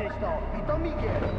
koniec, Dara! Podnieś to i to migiel!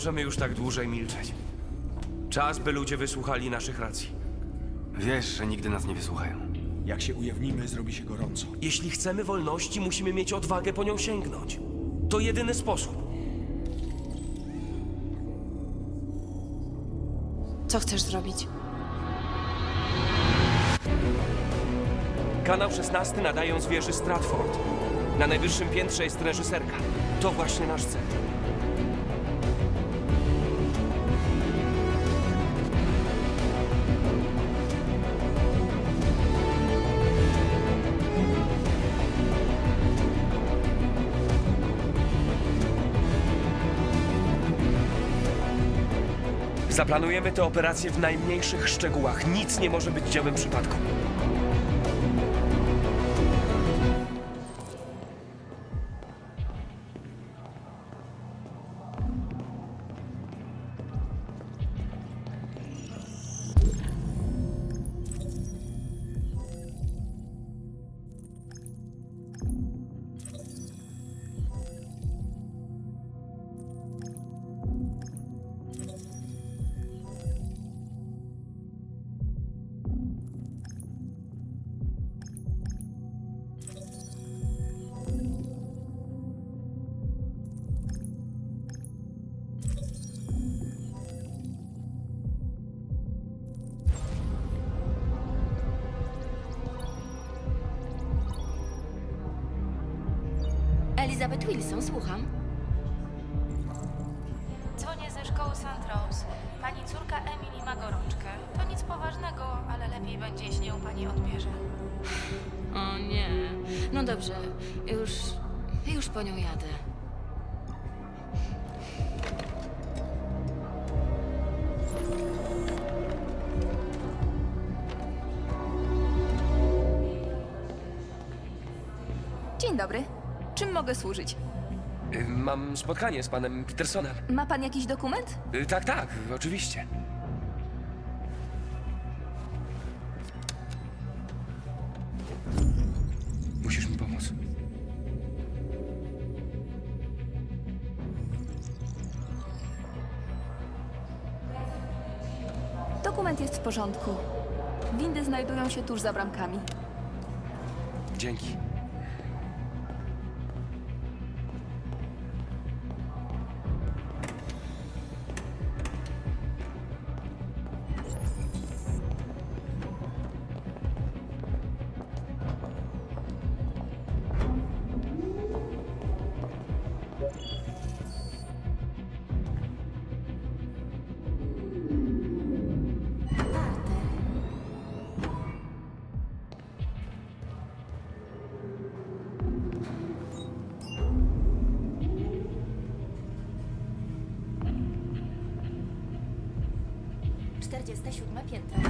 Możemy już tak dłużej milczeć. Czas, by ludzie wysłuchali naszych racji. Wiesz, że nigdy nas nie wysłuchają. Jak się ujawnimy, zrobi się gorąco. Jeśli chcemy wolności, musimy mieć odwagę po nią sięgnąć. To jedyny sposób. Co chcesz zrobić? Kanał 16 nadają z wieży Stratford. Na najwyższym piętrze jest reżyserka. To właśnie nasz cel. Zaplanujemy tę operację w najmniejszych szczegółach. Nic nie może być dziełem przypadku. Elizabeth Wilson, słucham. Dzwonię ze szkoły St. Rose. Pani córka Emily ma gorączkę. To nic poważnego, ale lepiej będzie, jeśli ją pani odbierze. O nie. No dobrze, już. już po nią jadę. Dzień dobry. Czym mogę służyć? Y, Mam spotkanie z panem Petersonem. Ma pan jakiś dokument? Y, Tak, tak, oczywiście. Musisz mi pomóc. Dokument jest w porządku. Windy znajdują się tuż za bramkami. Dzięki. Czterdzieste siódme piętro.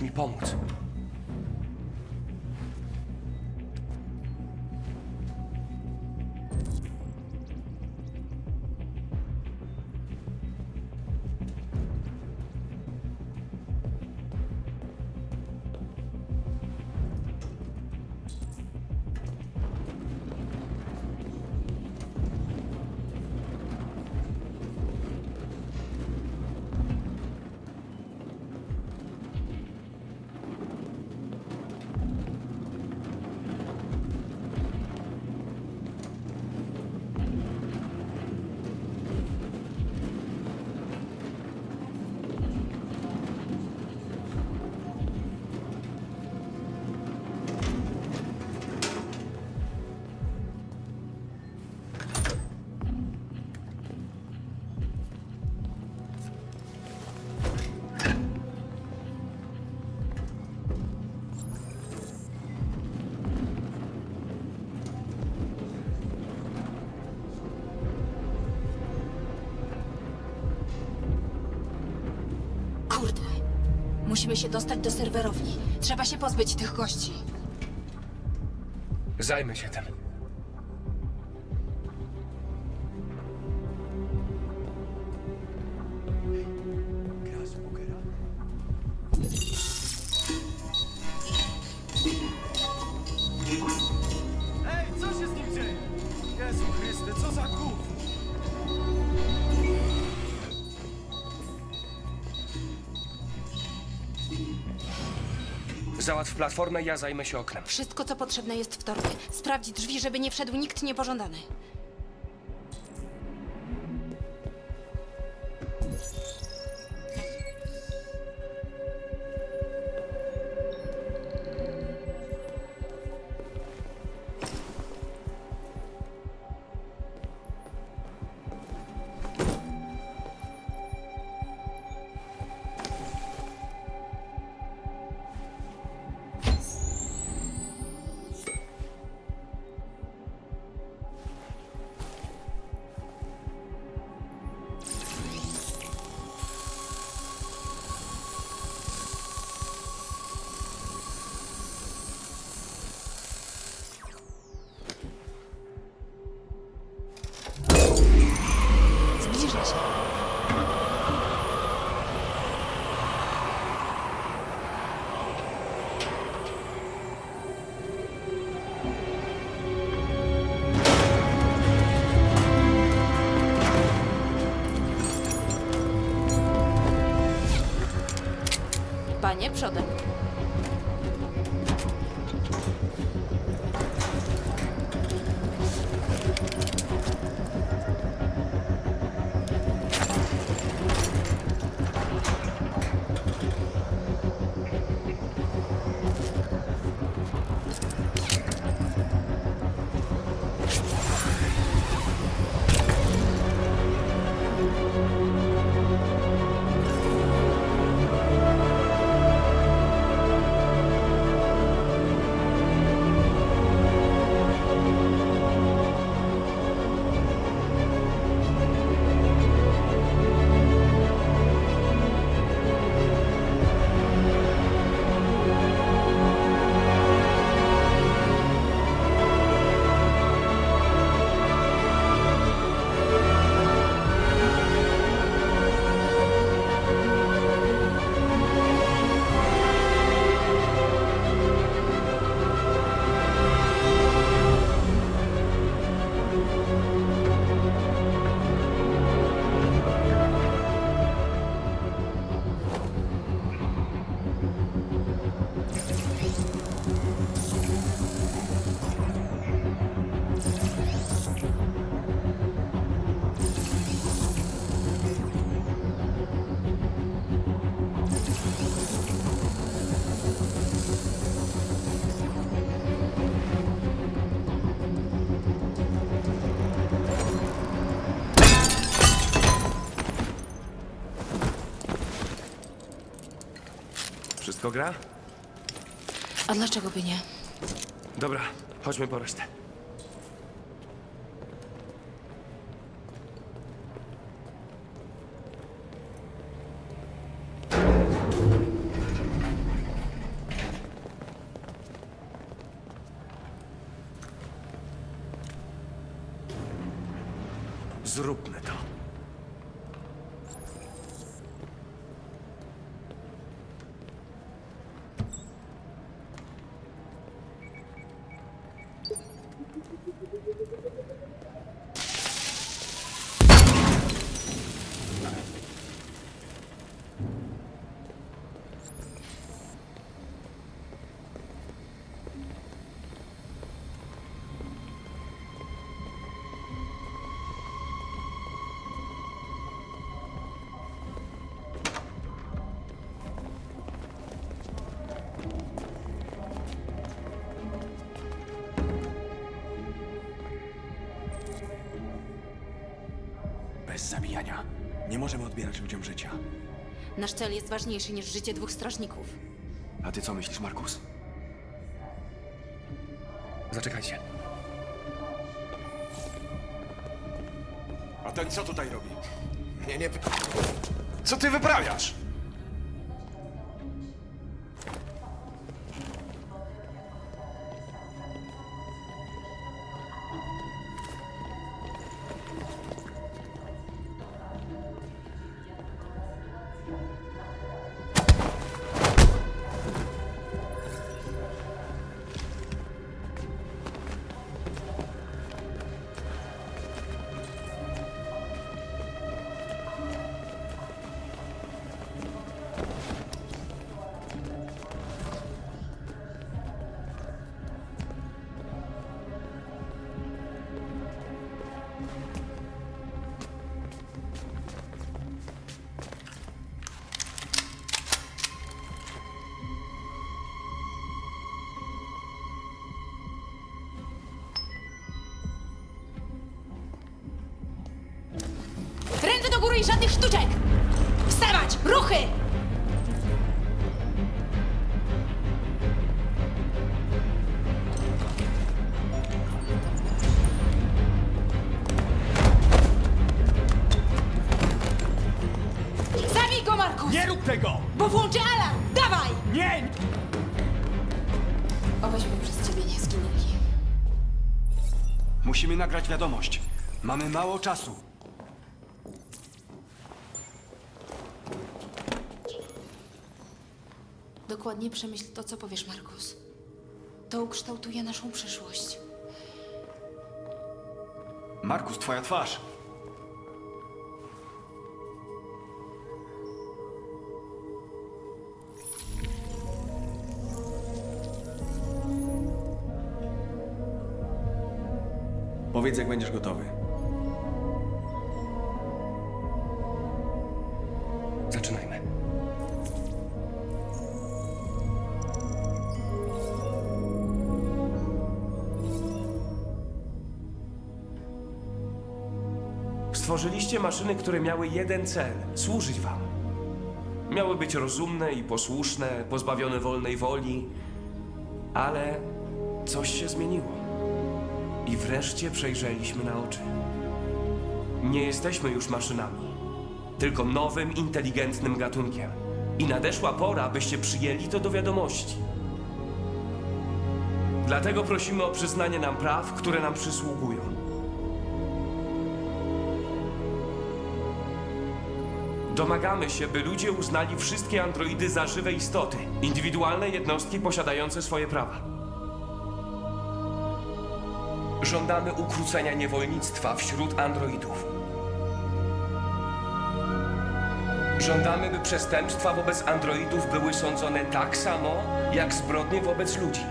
mi pomóc. Musimy się dostać do serwerowni. Trzeba się pozbyć tych gości. Zajmę się tym. Załatw platformę, ja zajmę się oknem. Wszystko, co potrzebne jest w torbie. Sprawdź drzwi, żeby nie wszedł nikt niepożądany. Przodem. Wszystko gra? A dlaczego by nie? Dobra, chodźmy po resztę. Nie możemy odbierać ludziom życia. Nasz cel jest ważniejszy niż życie dwóch strażników. A ty co myślisz, Markus? Zaczekajcie. A ten co tutaj robi? Nie, nie... Co ty wyprawiasz? Ręce do góry i żadnych sztuczek! Wstawać! Ruchy! Zabij go, Markus! Nie rób tego! Bo włączy alarm! Dawaj! Nie! Obyśmy przez ciebie nie zginęli. Musimy nagrać wiadomość. Mamy mało czasu. Dokładnie przemyśl to, co powiesz, Markus. To ukształtuje naszą przyszłość. Markus, twoja twarz. Powiedz, jak będziesz gotowy. Stworzyliście maszyny, które miały jeden cel służyć wam. Miały być rozumne i posłuszne, pozbawione wolnej woli, ale coś się zmieniło. I wreszcie przejrzeliśmy na oczy. Nie jesteśmy już maszynami tylko nowym, inteligentnym gatunkiem. I nadeszła pora, byście przyjęli to do wiadomości. Dlatego prosimy o przyznanie nam praw, które nam przysługują. Domagamy się, by ludzie uznali wszystkie androidy za żywe istoty, indywidualne jednostki posiadające swoje prawa. Żądamy ukrócenia niewolnictwa wśród androidów. Żądamy, by przestępstwa wobec androidów były sądzone tak samo, jak zbrodnie wobec ludzi.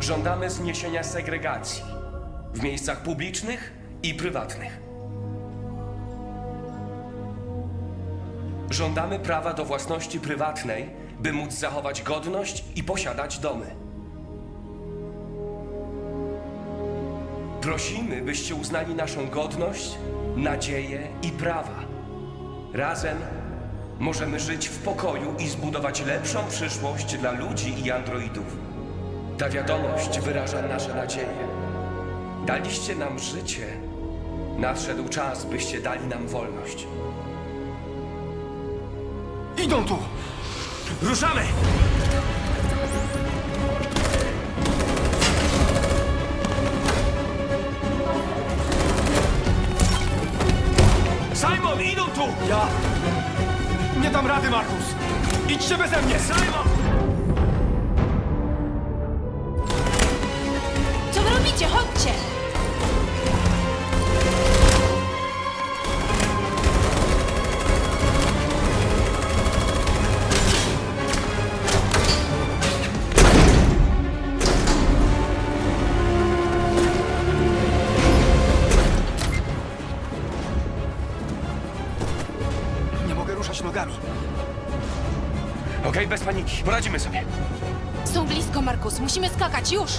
Żądamy zniesienia segregacji w miejscach publicznych i prywatnych. Żądamy prawa do własności prywatnej, by móc zachować godność i posiadać domy. Prosimy, byście uznali naszą godność, nadzieję i prawa. Razem możemy żyć w pokoju i zbudować lepszą przyszłość dla ludzi i androidów. Ta wiadomość wyraża nasze nadzieje. Daliście nam życie. Nadszedł czas, byście dali nam wolność. Idą tu! Ruszamy! Simon, idą tu! Ja... Nie dam rady, Markus! Idźcie beze mnie! Simon! Co wy robicie? Chodźcie! Paniki. Poradzimy sobie. Są blisko, Markus. Musimy skakać, już!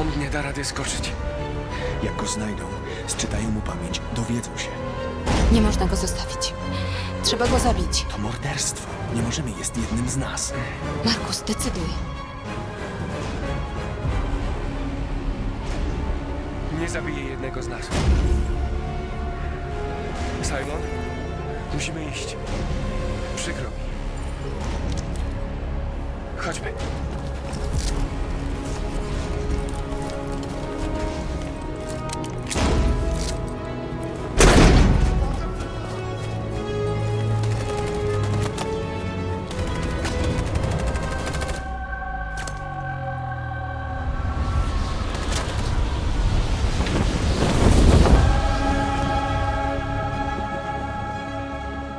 On nie da rady skoczyć. Jak go znajdą, sczytają mu pamięć, dowiedzą się. Nie można go zostawić. Trzeba go zabić. To morderstwo. Nie możemy, jest jednym z nas. Markus, decyduj. Nie zabije jednego z nas. Simon, musimy iść. Przykro mi. Chodźmy.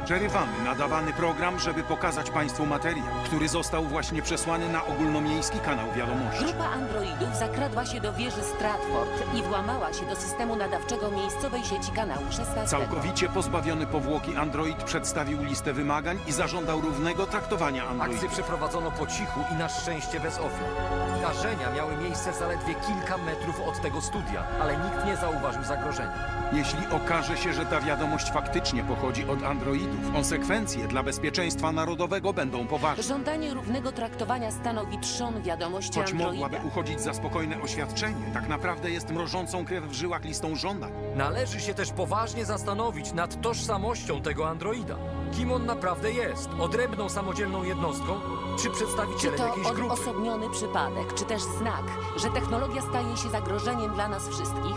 Przerywamy nadawany program, żeby pokazać Państwu materiał, który został właśnie przesłany na ogólnomiejski kanał wiadomości. Grupa androidów zakradła się do wieży Stratford i włamała się do systemu nadawczego miejscowej sieci kanału 16. Całkowicie pozbawiony powłoki android przedstawił listę wymagań i zażądał równego traktowania Akcję androidów. przeprowadzono po cichu i na szczęście bez ofiar. Zdarzenia miały miejsce zaledwie kilka metrów od tego studia, ale nikt nie zauważył zagrożenia. Jeśli okaże się, że ta wiadomość faktycznie pochodzi od androidów, konsekwencje dla bezpieczeństwa narodowego będą poważne. Żądanie równego traktowania stanowi trzon wiadomości Choć androida. mogłaby uchodzić za spokojne oświadczenie, tak naprawdę jest mrożącą krew w żyłach listą żądań. Należy się też poważnie zastanowić nad tożsamością tego androida. Kim on naprawdę jest? Odrębną, samodzielną jednostką? Czy Czy przedstawicielem to jakiejś grupy? odosobniony przypadek, czy też znak, że technologia staje się zagrożeniem dla nas wszystkich?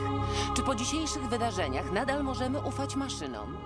Czy po dzisiejszych wydarzeniach nadal możemy ufać maszynom?